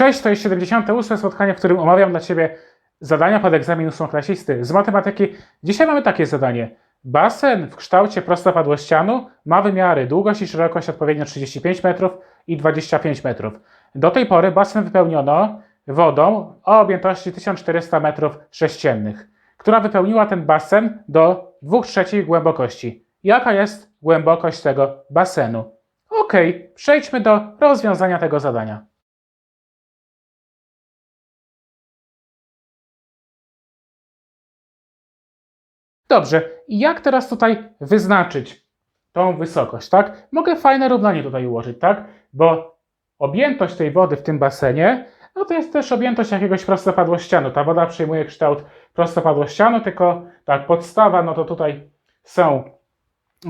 Cześć, to jest 78 spotkanie, w którym omawiam dla Ciebie zadania pod egzamin ósmoklasisty z matematyki. Dzisiaj mamy takie zadanie. Basen w kształcie prostopadłościanu ma wymiary długość i szerokość odpowiednio 35 metrów i 25 metrów. Do tej pory basen wypełniono wodą o objętości 1400 metrów sześciennych, która wypełniła ten basen do 2 trzecich głębokości. Jaka jest głębokość tego basenu? Ok, przejdźmy do rozwiązania tego zadania. Dobrze, i jak teraz tutaj wyznaczyć tą wysokość, tak? Mogę fajne równanie tutaj ułożyć, tak? Bo objętość tej wody w tym basenie, no to jest też objętość jakiegoś prostopadłościanu. Ta woda przyjmuje kształt prostopadłościanu, tylko tak, podstawa, no to tutaj są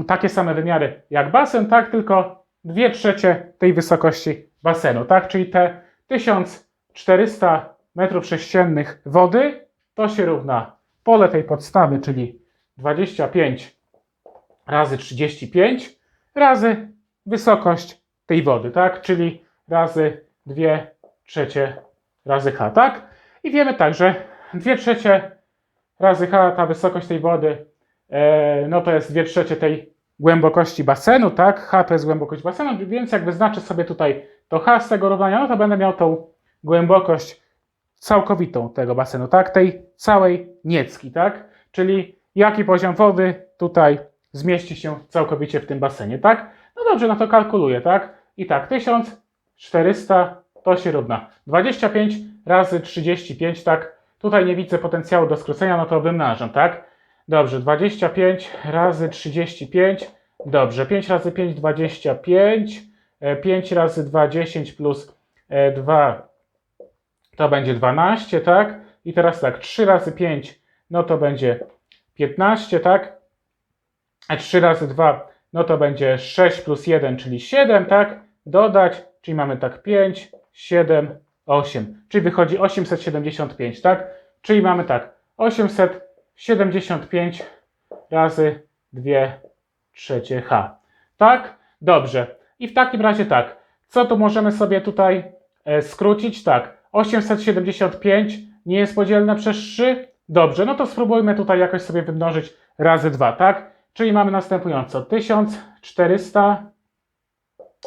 takie same wymiary jak basen, tak? Tylko 2 trzecie tej wysokości basenu, tak? Czyli te 1400 metrów sześciennych wody to się równa pole tej podstawy, czyli 25 razy 35 razy wysokość tej wody, tak? Czyli razy 2 trzecie razy h, tak? I wiemy tak, że 2 trzecie razy h, ta wysokość tej wody, e, no to jest 2 trzecie tej głębokości basenu, tak? H to jest głębokość basenu, więc jak wyznaczę sobie tutaj to h z tego równania, no to będę miał tą głębokość całkowitą tego basenu, tak? Tej całej niecki, tak? Czyli jaki poziom wody tutaj zmieści się całkowicie w tym basenie, tak? No dobrze, no to kalkuluję, tak? I tak, 1400 to się równa 25 razy 35, tak? Tutaj nie widzę potencjału do skrócenia, no to wymnażam, tak? Dobrze, 25 razy 35, dobrze, 5 razy 5, 25, e, 5 razy 2, 10 plus e, 2 to będzie 12, tak? I teraz tak, 3 razy 5, no to będzie 15, tak? A 3 razy 2, no to będzie 6 plus 1, czyli 7, tak? Dodać, czyli mamy tak 5, 7, 8, czyli wychodzi 875, tak? Czyli mamy tak 875 razy 2 trzecie h. Tak? Dobrze. I w takim razie tak. Co tu możemy sobie tutaj e, skrócić? Tak. 875 nie jest podzielne przez 3. Dobrze, no to spróbujmy tutaj jakoś sobie wymnożyć razy 2, tak? Czyli mamy następująco 1400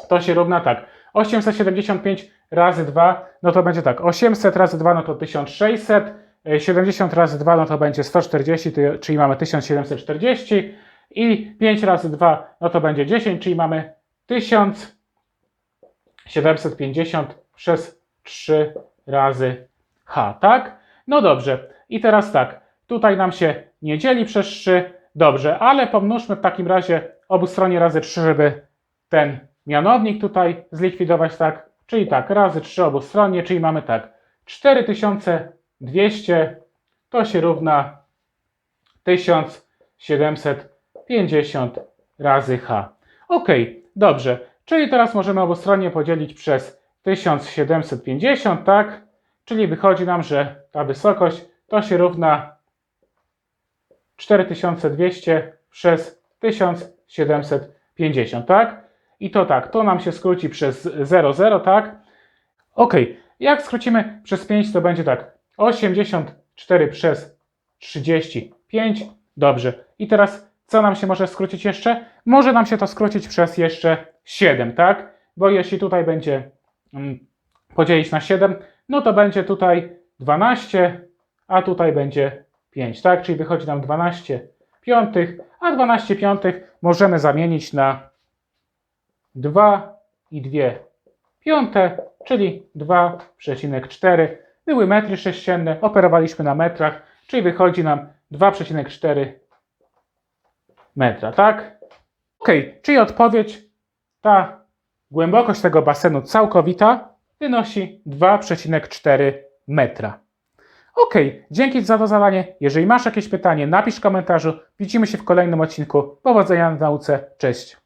to się równa tak. 875 razy 2, no to będzie tak. 800 razy 2, no to 1600. e, 70 razy 2, no to będzie 140, ty- czyli mamy 1740. I 5 razy 2, no to będzie 10, czyli mamy 1750 przez 3 razy h, tak? No dobrze. I teraz tak. Tutaj nam się nie dzieli przez 3. Dobrze, ale pomnóżmy w takim razie obu stronie razy 3, żeby ten mianownik tutaj zlikwidować, tak? Czyli tak, razy 3 obustronnie, czyli mamy tak. 4200 to się równa 1750 razy h. Ok, dobrze. Czyli teraz możemy obustronnie podzielić przez 1750, tak? Czyli wychodzi nam, że ta wysokość to się równa 4200 przez 1750, tak? I to tak, to nam się skróci przez 0,0, tak? Ok, jak skrócimy przez 5, to będzie tak 84 przez 35. Dobrze. I teraz co nam się może skrócić jeszcze? Może nam się to skrócić przez jeszcze 7, tak? Bo jeśli tutaj będzie mm, podzielić na 7, no to będzie tutaj 12, a tutaj będzie 5, tak? Czyli wychodzi nam 12 piątych, a 12 piątych możemy zamienić na 2 i 2 piąte, czyli 2,4. Były metry sześcienne, operowaliśmy na metrach, czyli wychodzi nam 2,4 metra, tak? Ok, czyli odpowiedź, ta głębokość tego basenu całkowita wynosi 2,4 metra. Ok, dzięki za to zadanie. Jeżeli masz jakieś pytanie, napisz w komentarzu. Widzimy się w kolejnym odcinku. Powodzenia w nauce. Cześć.